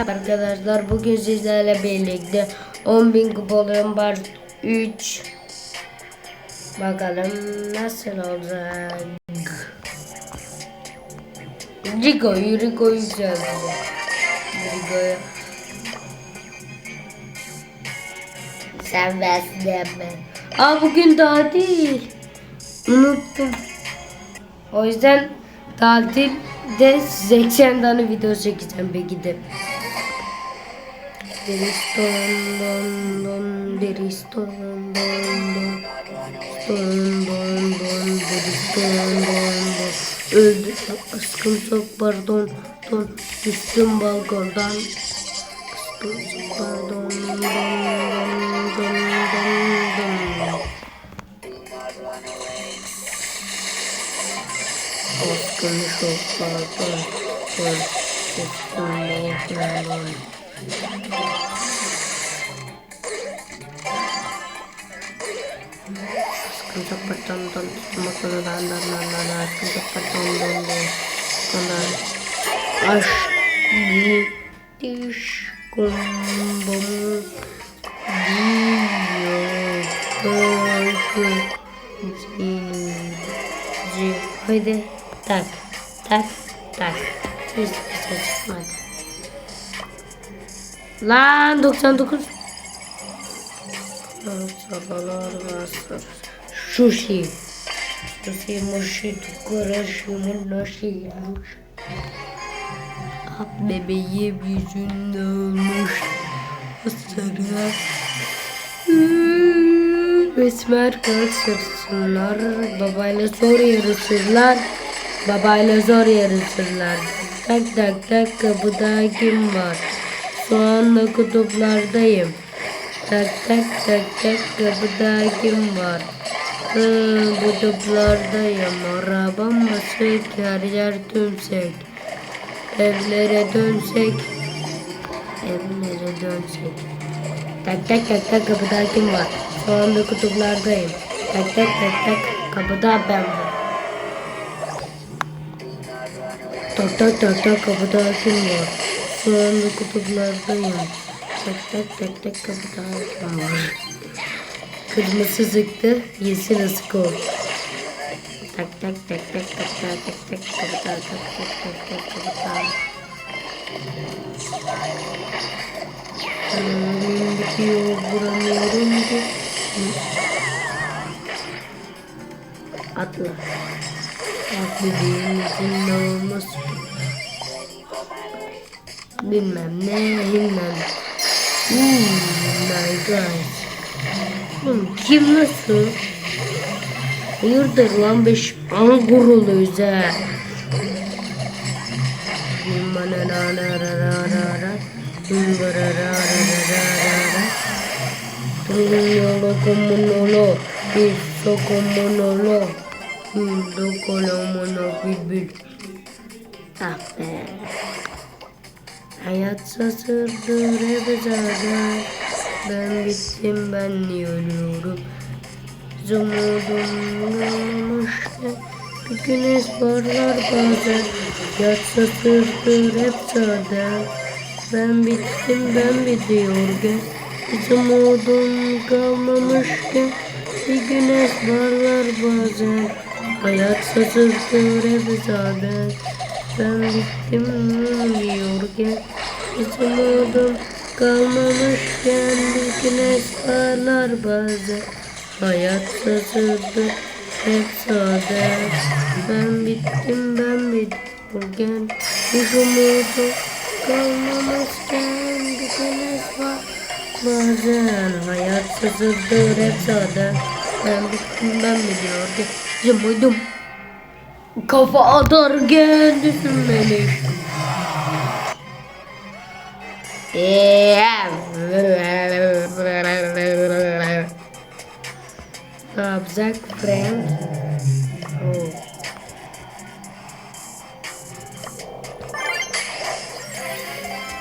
Arkadaşlar bugün sizlerle birlikte 10.000 kupolum var. 3 Bakalım nasıl olacak? Rico'yu Rico'yu yükseldi Rico'yu Sen beslen mi? Aa bugün tatil Unuttum. O yüzden tatilde 80 tane video çekeceğim. Belki de Deriston don don deriston don don Don don don deriston don don Öldü. Aşkım çok pardon don Düştüm balkondan. Aşkım çok pardon. Don don don don don Aşkım çok pardon. Don Düştüm balkondan Sıkıntı pardon don tutma konudan dan dan dan dan sıkıntı pardon don don konudan aşk gidiş kumbum diyor böyle ci hadi tak tak tak. Hiç güzel çıkmadı lan 99 Sabahlar bastır. Sushi. Sushi moshi tukarashi monashi luş. Ah bebeğim yüzünde olmuş. Sarı. Esmer kız sırsınlar. Babayla zor yarışırlar. Babayla zor yarışırlar. Tak tak tak kapıda kim var? Anda kutuplardayım. Tak tak tak tak kapıda kim var? Hı, bu toplardayım. Arabam basık her yer tümsek. Evlere dönsek. Evlere dönsek. Tak tak tak tak kapıda kim var? Şu anda kutuplardayım. Tak tak tak tak kapıda ben var. Tak tak tak tak kapıda kim var? Şu anda kutuplardayım. Tak tak tak tak kapıda kim var? Kırmızı zıktı, yeşil ısık ol. Tak tak tak tak tak tak tak tak kapıda tak tak tak tak kapıda. Ömrüm bitiyor, vuramıyorum ki. Atla. Aklımızın olması. Bilmem ne, bilmem. Hmm, my God. Kim nasıl? Hayırdır lan beş an ra ra. Tunyolo komunolo. Piso komunolo. Hindo kolomono bilbil. Ah be. Hayat sasırdır hep zaten. Ben bittim ben ölüyorum. Zumudum olmamıştı. Bir güneş parlar bazen. Yatsa sırtır hep zaten. Ben bittim ben bitiyorken. Hiç umudum kalmamışken. Bir güneş parlar bazen. Hayat sırtır hep zaten. Ben bittim diyorken. Hiç umudum kalmamışken güneş parlar bazen. Hayat sızırdı hep sade. Ben bittim ben bittim Hiç umudum kalmamışken güneş var. Bazen Hayat sızırdı hep sade. Ben bittim ben biliyordum Yumuydum Kafa atarken düşünmemiş Oh.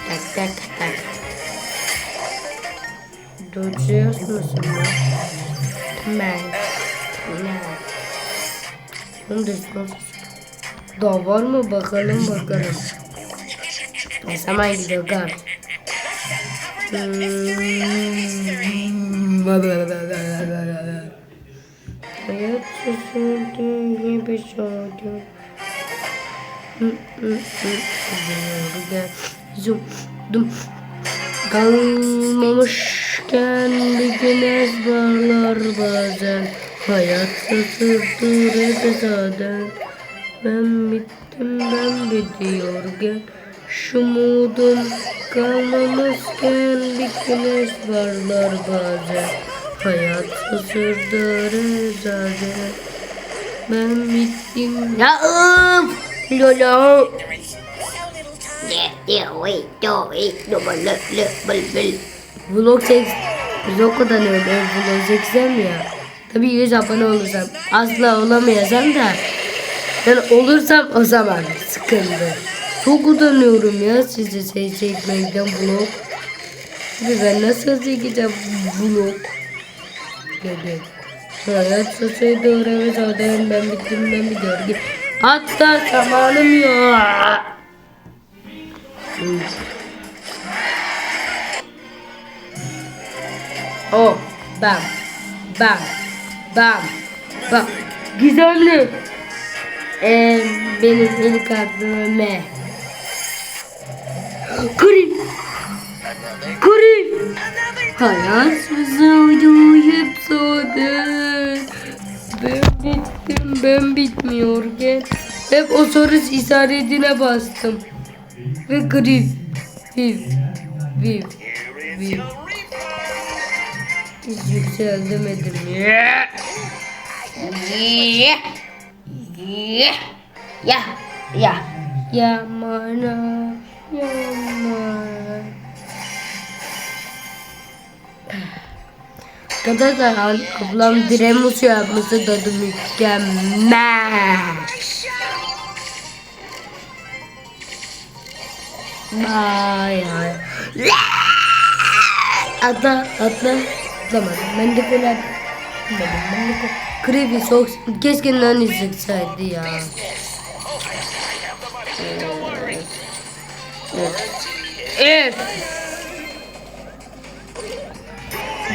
Tak tak tak. Dodgers musun lan? Ben. Ne? Bunu Daha var mı bakalım bakalım. Ne zaman gidiyor gar? Hayat susurdu gibi sordu. Zum dum kalmamışken bir gün ezberler bazen Hayat susurdu zaten Ben bittim ben bitiyor gel Şu umudum kalmamışken bir gün ezberler bazen. Hayat susurdu zaten Ben bittim. Ya ıf! Lolo! Yeah, yeah, wait, do it, do bal, bal, bal, bal. Vlog çek Vlog kullanıyorum ben vlog çeksem ya. Tabii 100 abone olursam. Asla olamayacağım da. Ben olursam o zaman sıkıntı Çok utanıyorum ya size şey çekmekten vlog Şimdi ben nasıl çekeceğim vlog Dedi Hayat sosyal doğru ve zaten ben bittim ben biliyorum Hatta zamanım yok Hmm. O, bam, bam, bam, bam. Gizemli. Ee, benim M. Kuri. Kuri. Hayat sızıldı hep soğudu. Ben bittim, ben bitmiyor gel. Hep o soru işaretine bastım. Ve grip. Viv. Viv. Viv. Hiç yükseltemedim ya. Yeah, yeah, yeah, yeah. Yamana. Yamana. Arkadaşlar ablam diremus yapması tadı mükemmel. Vay vay. Atla atla. Atlamadım. Ben de böyle atladım. Ben de Krevi soğuk. Keşke nani sıksaydı ya. Evet.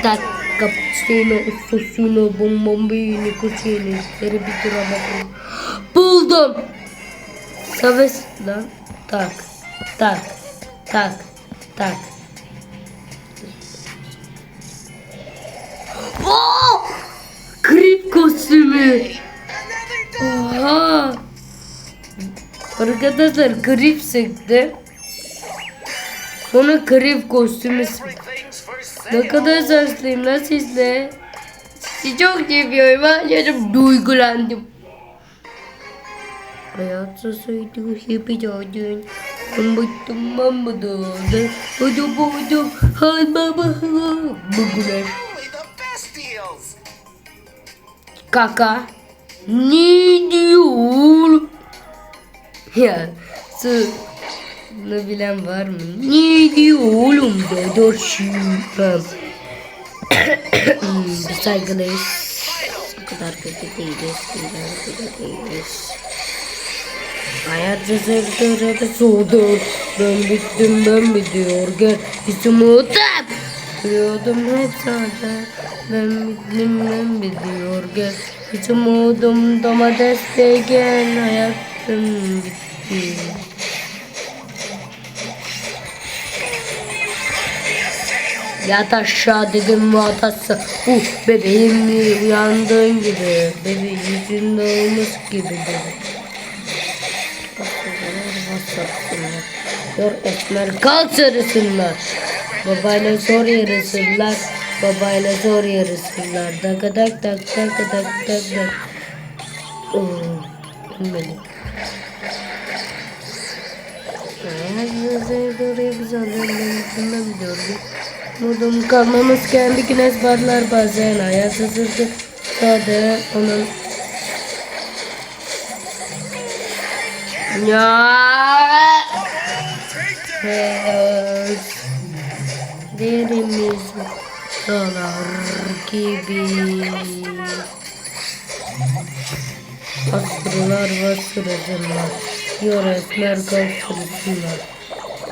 Da cappuccino, sussino, bombambini, cucini, serbitura bakın. Buldum. Savaş lan. Tak. Tak. Tak. Tak. Oh! Grip kostümü. Oha. Arkadaşlar grip sıktı. Sonra grip kostümü. Ne kadar şanslıyım lan sizle. Sizi çok seviyorum. Yaşım duygulandım. Hayat sosuydu yapacağın. Ben bıktım ben bu doğdu. Budu budu. Hal baba. Bugüler. Kaka. Ne diyor? Ya su ne bilen var mı? Ne diyor oğlum Doktor Şüphem. Biz saygılıyız. O kadar kötü değiliz. Kadar kötü değiliz. Hayat cezaevinde soğudu. Ben bittim ben bitiyor. Gel içim utam. Biliyordum hep zaten. Ben bittim ben bitiyor. Gel içim udum domates de gel. Hayatım bitti. Yat aşağı dedim vatası. Uh bebeğim uyandığın gibi. Bebeğin yüzünde olmuş gibi dedi. Yor esmer kal sarısınlar. Babayla zor yarısınlar. Babayla zor yarısınlar. Dak dak dak dak dak dak dak. Oo, ölmedim. Hayatınızı doğru güzellerim. Bundan biliyorum. Modum kalmamız kendi güneş barlar bazen hayat hazırdı. Sadece onun. Ya. Derimiz dolar gibi. Asırlar var sürücüler Yoresler kal sürücüler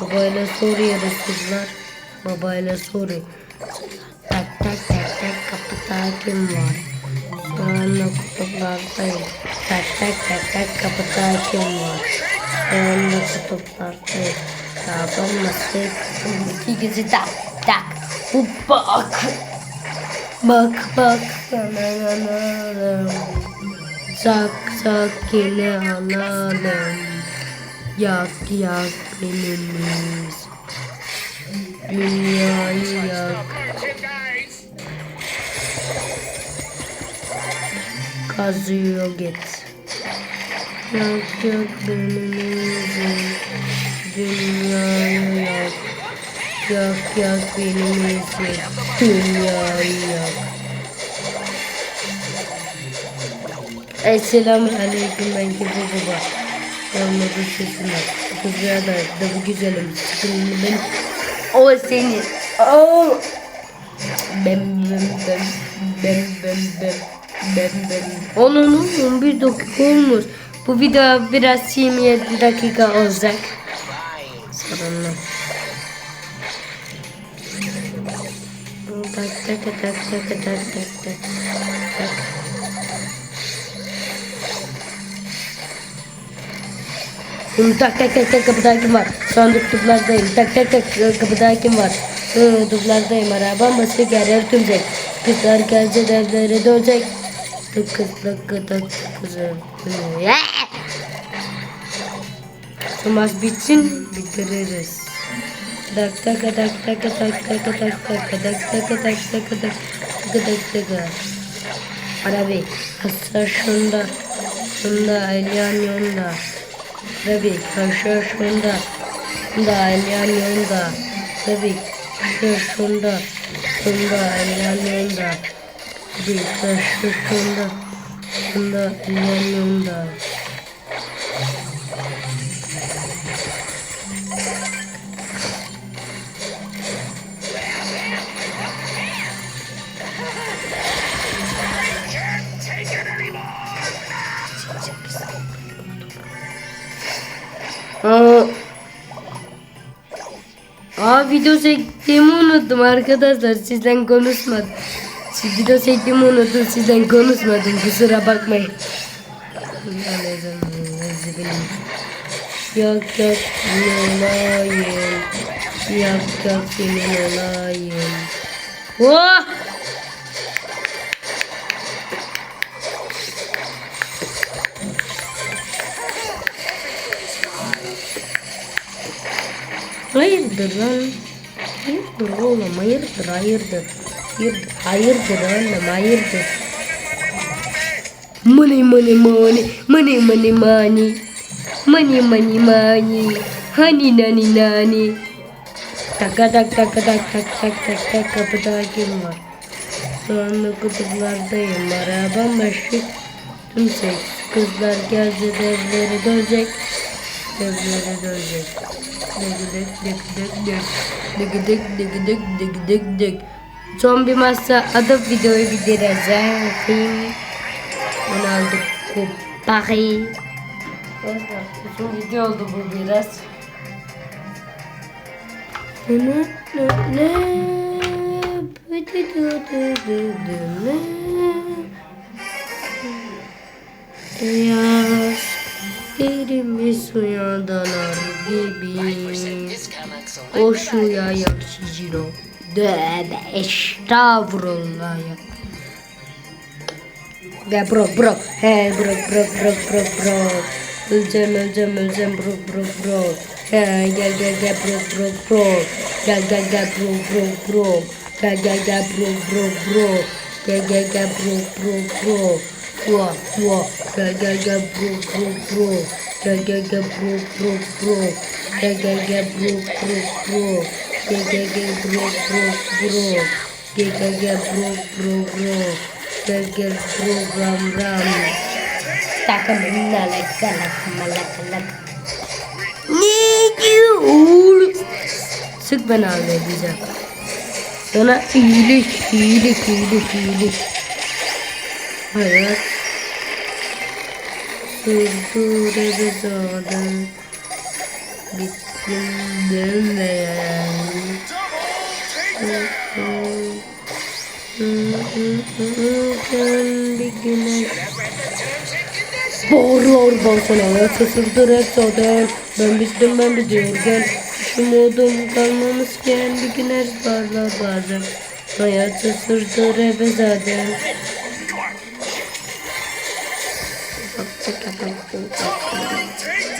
Babayla soruyor sürücüler Babayla sor. Tak tak tak tak kapıda kim var? Anda kutuplardayım. Tak tak tak tak kapıda kim var? Anda kutuplardayım. Taban masayı iki gezi tak tak. Bak. Bak bak. Sak sak yine alalım. Yak yak benimiz. İyi ya iyi ya. Kazıyor git. Yok yok benim izim. Dünyayı yok. Yok yok benim izim. Dünyayı yok. Esselamun Aleyküm ben Gizli Baba. Yanımda sesine. Kızlar da bu güzelim. Sıkılın benim. O seni. Oo. Ben ben ben ben ben ben ben ben. Onun 11 dakika olmuş. Bu video biraz 27 dakika olacak. Sorunlu. Tak tak tak tak tak tak tak tak. tak. Tak tak tak kapıda kim var? Şu anda kutuplardayım. Tak tak tak kapıda kim var? Hı, kutuplardayım. Arabam basık yer yer tümsek. Kızlar gelecek evlere dönecek. Tık kız tık kız tık kızı. Hı, ya! Şu maç bitsin bitiririz. Tak tak tak tak tak tak tak tak tak tak tak tak tak tak tak Arabi hasta şunda şunda elyan yonda Tabi karşılaşmamda da ilerliyorum Tabi karşılaşmamda da ilerliyorum da. Tabi karşılaşmamda da ilerliyorum da. Video çektiğimi unuttum arkadaşlar sizden konuşmadım. Video çektiğimi unuttum sizden konuşmadım kusura bakmayın. Yak yak senin olayım. Yak senin olayım. Oh! Hayırdır lan? Hayırdır oğlum hayırdır hayırdır. Hayırdır, hayırdır oğlum hayırdır. Money money money money money money money money money honey nani nani Taka tak taka tak tak tak tak tak kapıda kim var? Şu anda kutuplardayım. Arabam başı tümsek. Kızlar gelecek evlere dönecek. Devlere dönecek. Degidek dek dek dek. Degidek degidek degidek dek. Son bir masa atıp videoyu bitireceğim. Bunu aldık. Kupari. Arkadaşlar uzun video oldu bu biraz. Ne ne ne ne ne ne ne elimi suya dalar gibi. O suya yaksızır o Dövbe estağfurullah ya. Gel bro bro. He bro bro bro bro bro. Öleceğim öleceğim öleceğim bro bro bro. He gel gel gel bro bro bro. Gel gel gel bro bro bro. Gel gel gel bro bro bro. Gel gel gel bro bro bro wah ga ga ga bro bro bro ga ga ga bro bro bro ga ga ga bro bro bro ga ga ga bro bro bro ga ga ga bro bro bro gaga bro ram ram takam inna like like malak need you oğul sık ben bisa, sana iyilik iyilik iyilik iyilik hayat huzura zorda Bittim demeyen Kendi güneş Bağırlar balkona sızıldır hep sağdan Ben bittim ben bitiyor gel Hiç umudum kalmamış kendi güneş barlar barlar Hayat sızıldır hep zaten. ちょっと食べて。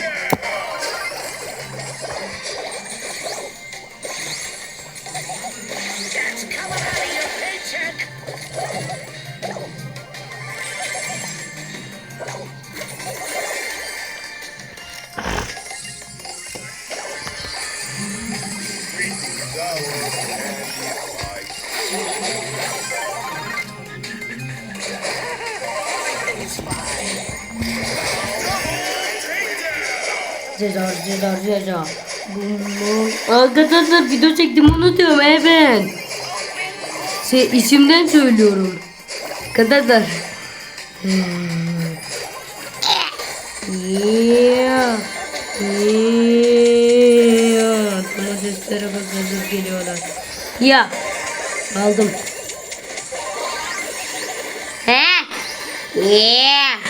Cezar cezar cezar Arkadaşlar video çektim unutuyorum. Evet Şey isimden söylüyorum. Arkadaşlar. Yeah Yeah Domateslere bak hazır geliyorlar Ya. Aldım. He? Yeah.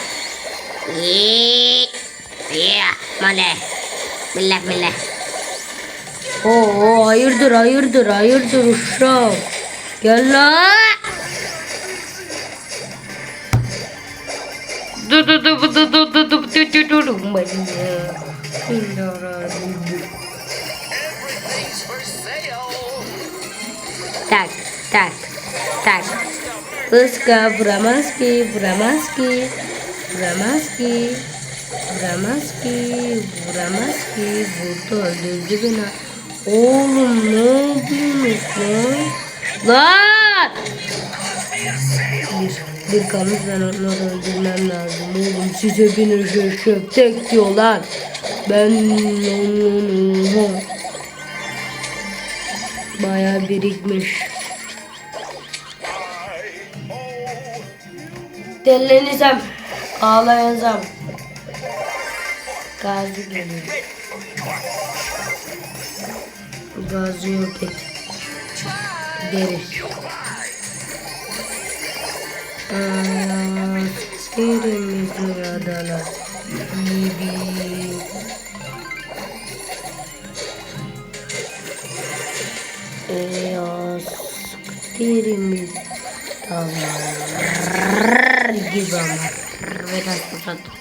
Mole. Billah billah. Oo hayırdır hayırdır hayırdır uşak. Gel la. Dur dur dur dur dur dur dur dur dur dur dur Так, так, так. Пуска, Бураманский, Бураманский. Vuramaz ki vuramaz ki vuramaz ki vurdu öldürdü beni Oğlum ne yapıyorsunuz lan? Lan! Bir, bir kalmış ben onları öldürmem lazım oğlum size bir şöşök tek diyorlar Ben onu Bayağı birikmiş Delleneceğim. Ağlayacağım. Gazi geliyor. Gazi yok et. Deri. Askerimiz adalar. Gibi. Ey askerimiz adalar. Gibi ama. ver hasta pronto.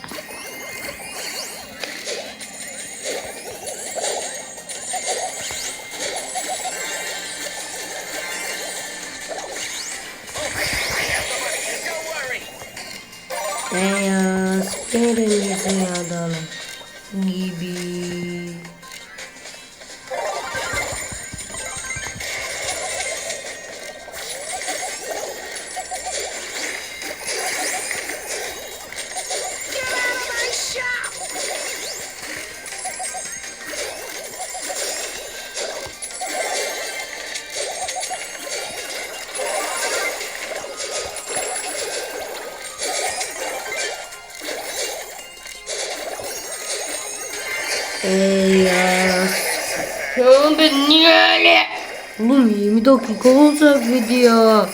20 dakika olacak video.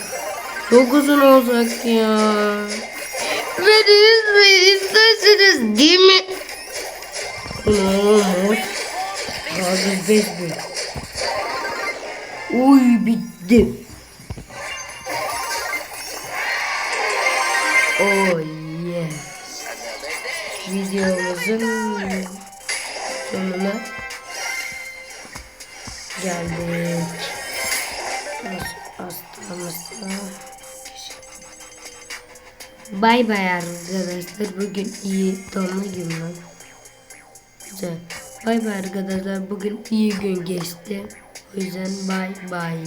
Çok uzun olacak ya. Beni izleyin isterseniz değil mi? Olmaz. Abi 5 bin. Uy bitti. Oh yes. Videomuzun sonuna geldik. Bay bay arkadaşlar. Bugün iyi donma günü. Güzel. Bay bay arkadaşlar. Bugün iyi gün geçti. O yüzden bay bay.